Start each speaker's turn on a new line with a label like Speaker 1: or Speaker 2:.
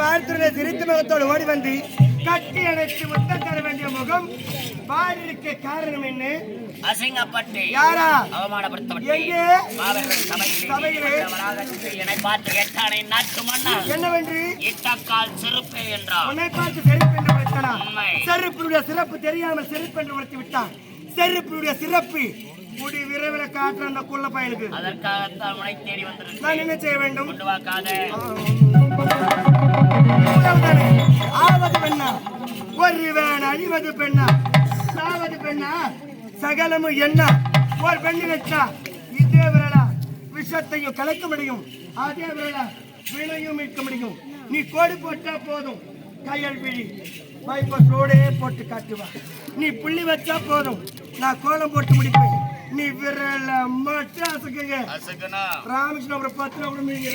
Speaker 1: பார்த்துள்ள சிரித்த முகத்தோடு ஓடி வந்து கட்டி அணைத்து முத்தம் தர வேண்டிய முகம் மாறி இருக்க காரணம் என்ன?
Speaker 2: அசிங்கப்பட்டு
Speaker 1: யாரா?
Speaker 2: அவமானப்படுத்தப்பட்டு
Speaker 1: எங்கே?
Speaker 2: சபையிலே என்னை பார்த்து கேட்டானே நாட்டு மன்னா.
Speaker 1: என்னவென்று?
Speaker 2: இட்டக்கால் செருப்பே என்றான்
Speaker 1: உன்னை பார்த்து செருப்பு என்று உரைத்தனா
Speaker 2: உண்மை.
Speaker 1: செருப்பினுடைய சிறப்பு தெரியாமல் செருப்பு என்று உரைத்து விட்டான். செருப்பினுடைய சிறப்பு முடி விரைவில் காட்டுற அந்த குள்ள பயலுக்கு.
Speaker 2: அதற்காகத்தான் உனை தேடி
Speaker 1: நான்
Speaker 2: வந்திருக்கேன்
Speaker 1: என்ன செய்ய வேண்டும்?
Speaker 2: கொண்டு வாக்காத.
Speaker 1: ஆவது பெண்ணா? ஒருவன் அழிவது பெண்ணா? சாவது பெண்ணா? சகலமும் என்ன? ஒரு பெண்ணு வச்சா இதே விரலா? விஷத்தையும் கலக்க முடியும். அதே விரலா வினையும் மீட்க முடியும். நீ கோடு போட்டா போதும். கையல் விழி. பைப்பஸ் ரோடே போட்டு காட்டுவா. நீ புள்ளி வச்சா போதும். நான் கோலம் போட்டு முடிப்பேன். நீ விரல மட்டும் அசக்குங்க. ராமகிருஷ்ணபுரம் பத்து மீங்க